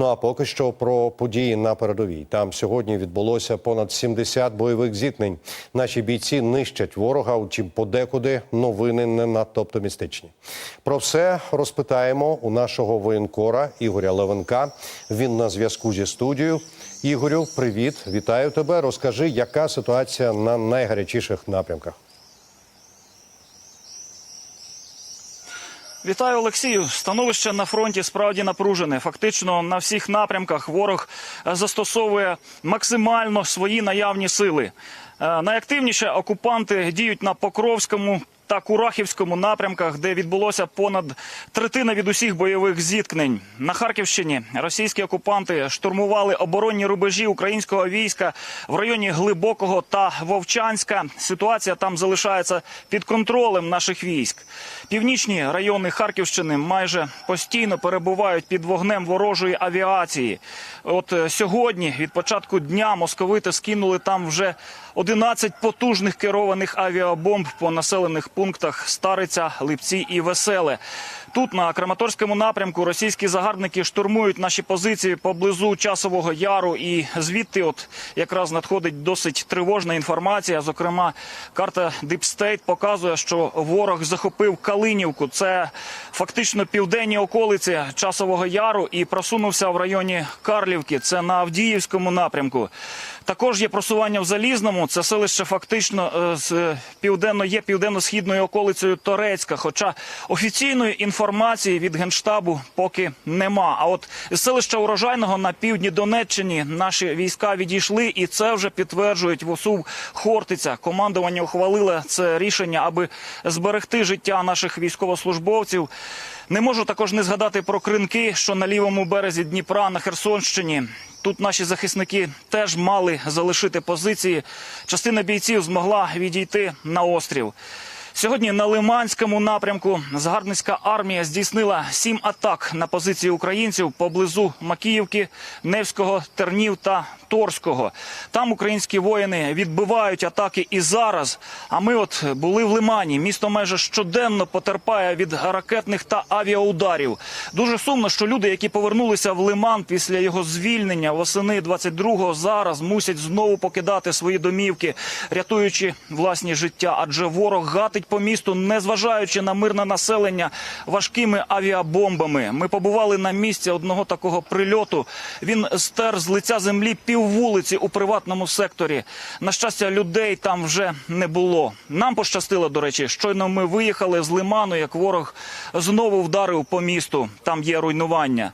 Ну а поки що про події на передовій. Там сьогодні відбулося понад 70 бойових зіткнень. Наші бійці нищать ворога, утім подекуди новини не надто оптимістичні. Про все розпитаємо у нашого воєнкора Ігоря Левенка. Він на зв'язку зі студією. Ігорю, привіт, вітаю тебе. Розкажи, яка ситуація на найгарячіших напрямках. Вітаю, Олексію. Становище на фронті справді напружене. Фактично на всіх напрямках ворог е, застосовує максимально свої наявні сили. Е, Найактивніше окупанти діють на Покровському. Та Курахівському напрямках, де відбулося понад третина від усіх бойових зіткнень на Харківщині, російські окупанти штурмували оборонні рубежі українського війська в районі Глибокого та Вовчанська. Ситуація там залишається під контролем наших військ. Північні райони Харківщини майже постійно перебувають під вогнем ворожої авіації. От е, сьогодні, від початку дня, московити скинули там вже 11 потужних керованих авіабомб по населених пунктах Стариця, Липці і Веселе. Тут на Краматорському напрямку російські загарбники штурмують наші позиції поблизу часового яру, і звідти, от якраз надходить досить тривожна інформація. Зокрема, карта State показує, що ворог захопив Калинівку. Це фактично південні околиці часового яру і просунувся в районі Карлівки. Це на Авдіївському напрямку. Також є просування в Залізному. Це селище фактично е, з е, південно є південно-східною околицею Торецька. Хоча офіційної інформації від генштабу поки нема. А от з селища урожайного на півдні Донеччині наші війська відійшли, і це вже підтверджують ВОСУВ Хортиця. Командування ухвалило це рішення, аби зберегти життя наших військовослужбовців. Не можу також не згадати про кринки, що на лівому березі Дніпра на Херсонщині. Тут наші захисники теж мали залишити позиції. Частина бійців змогла відійти на острів. Сьогодні на Лиманському напрямку загарбницька армія здійснила сім атак на позиції українців поблизу Макіївки, Невського, Тернів та Торського. Там українські воїни відбивають атаки і зараз. А ми от були в Лимані. Місто майже щоденно потерпає від ракетних та авіаударів. Дуже сумно, що люди, які повернулися в Лиман після його звільнення восени 22-го, зараз мусять знову покидати свої домівки, рятуючи власні життя. Адже ворог гатить по місту, незважаючи на мирне населення важкими авіабомбами. Ми побували на місці одного такого прильоту. Він стер з лиця землі піввулиці у приватному секторі. На щастя, людей там вже не було. Нам пощастило, до речі, щойно ми виїхали з лиману, як ворог знову вдарив по місту. Там є руйнування.